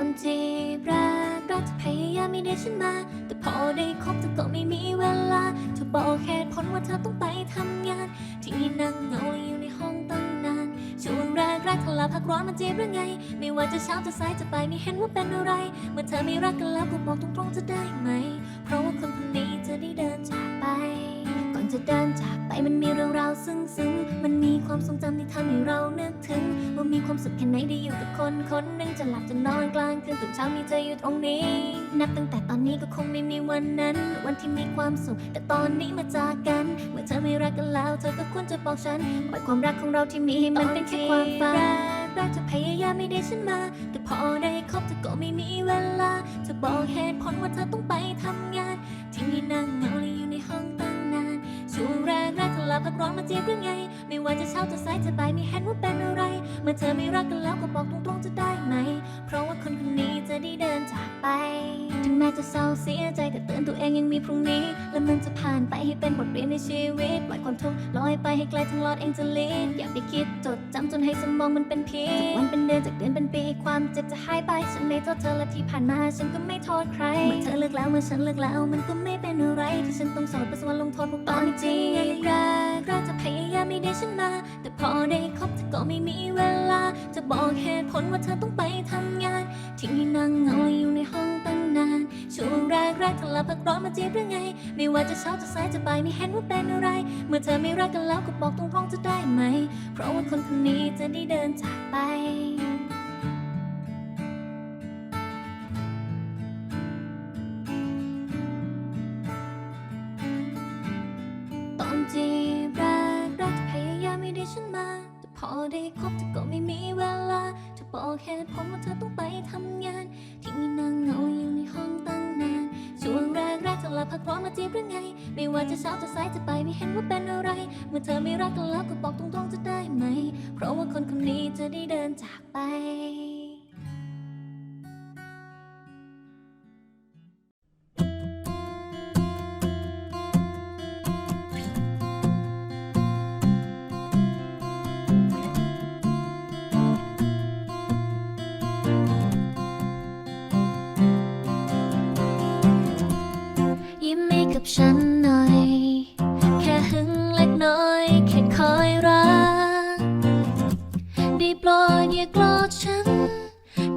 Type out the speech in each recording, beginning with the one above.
อนจีบแรกรักจะพยายามไม่ได้ฉันมา แต่พอได้คบเธอก็ไม่มีเวลาเธอบอกเหตุผลว่าเธอต้องไปทำงาน ที่นั่งเงาอยู่ในห้องตั้งนาน ช่วงแรกแรกๆเธอลาพักร้อนมาจีบหรือไง ไม่ว่าจะเช้าจะสายจะไปไม่เห็นว่าเป็นอะไร เมื่อเธอไม่รักกันแล้วก็บอกตรงๆจะได้ไหม เพราะว่าคนคนนี้จะได้เดินจากไป ก่อนจะเดินจากไปมันมีเรื่องราวซึ้งๆมันมีความทรงจำที่ทำให้เรา ความสุขแค่ไหนได้อยู่กับคนคนหนึ่งจะหลับจะนอนกลางคืนตื่นเช้ามีเธออยู่ตรงนี้ นับตั้งแต่ตอนนี้ก็คงไม่มีวันนั้น วันที่มีความสุข แต่ตอนนี้มาจากกัน เมื่อเธอไม่รักกันแล้ว เธอก็ควรจะบอกฉันปล่อยความรักของเราที่มีให้มันเป็นแค่ความฝันรักจะพยายามไม่ได้ฉันมา แต่พอได้คบเธอก็ไม่มีเวลาเธอบอกเหตุผลว่าเธอต้องไปทำงาน ที่นี่นั่งเหงาเลยอยู่ในห้องตา กแรกๆเธอลาพักร้อนมาจีบหรือไง ไม่ว่าจะเช้าจะสายจะบ่ายไม่เห็นว่าเป็นอะไร เมื่อเธอไม่รักกันแล้วก็บอกตรงๆจะได้ไหม เพราะว่าคนคนนี้จะได้เดินจากไป ถึงแม้จะเศร้าเสียใจแต่เตือนตัวเองยังมีพรุ่งนี้ และมันจะผ่านไปให้เป็นบทเรียนในชีวิตปล่อยความทุกข์ลอยไปให้ไกลทั้งหลอดเองจะลีดอย่าไปคิดจดจำจนให้สมองมันเป็นพิษจากวันเป็นเดือนจากเดือนเป็นปีความเจ็บจะหายไปฉันไม่โทษเธอและที่ผ่านมาฉันก็ไม่โทษใครเมื่อเธอเลิกแล้วเมื่อฉันเลิกแล้วมันก็ไม่เป็นอะไรที่ฉันต้องสดเป็นสวรรค์ลงโทษพวกตอนจริงแรกเราจะพยายามไม่ได้ฉันมา แต่พอได้คบเธอก็ไม่มีเวลา จะบอกเหตุผลว่าเธอต้องไปทำงานที่นั่งเหงาอยู่ในห้องตั้งนาน ช่วงแรกแรกเธอลาพักร้อนมาจีบหรือไง ไม่ว่าจะเช้าจะสายจะบ่ายไม่เห็นว่าเป็นอะไร เมื่อเธอไม่รักกันแล้วก็บอกตรงๆจะได้ไหม เพราะว่าคนคนนี้จะได้เดินจากไป ไม่ได้ฉันมา แต่พอได้คบเธอก็ไม่มีเวลาจะบอกเหตุผลว่าเธอต้องไปทำงาน ที่นี่นั่งเหงาอยู่ในห้องตั้งนาน ช่วงแรกแรกๆเธอลาพักร้อนมาจีบหรือไง ไม่ว่าจะเช้าจะสายจะไปไม่เห็นว่าเป็นอะไร เมื่อเธอไม่รักกันแล้วก็บอกตรงๆจะได้ไหม เพราะว่าคนคนนี้จะได้เดินจากไป ฉันหน่อย แค่หึงเล็กน้อยแค่คอยรักได้โปรดอย่าโกรธฉัน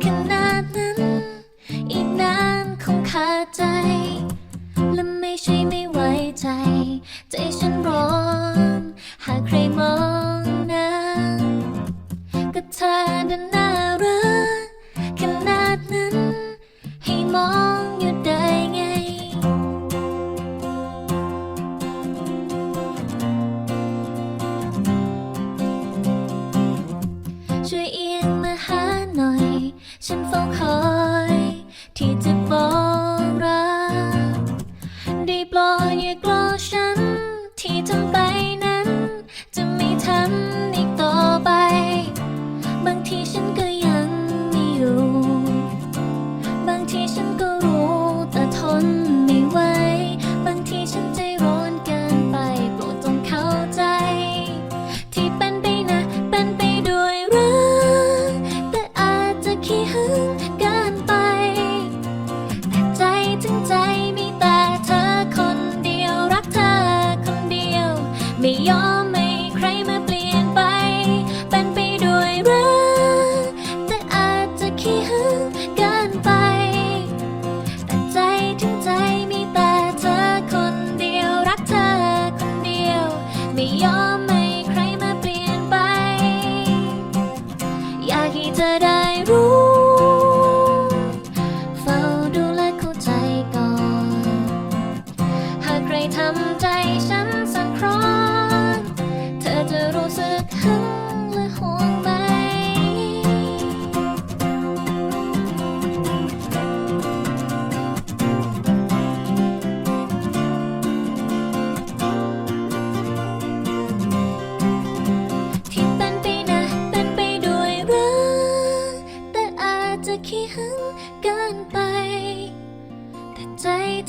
ขนาดนั้น อีกนานคงขาดใจ และไม่ใช่ไม่ไว้ใจ ใจฉันร้อน ฉันเฝ้าคอย ที่จะบอกรักได้โปรดอย่ากลัวฉัน ที่ทำไปนั้นจะ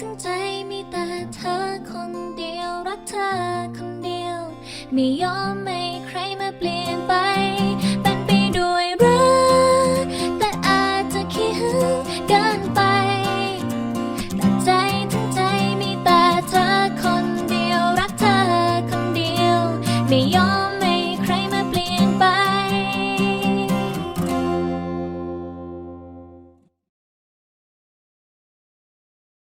ทั้งใจมีแต่เธอคนเดียว รักเธอคนเดียว ไม่ยอมให้ใครมาเปลี่ยนไปเป็นไปด้วยรัก แต่อาจจะคิดถึงกันไป แต่ใจทั้งใจมีแต่เธอคนเดียว รักเธอคนเดียว ไม่ยอม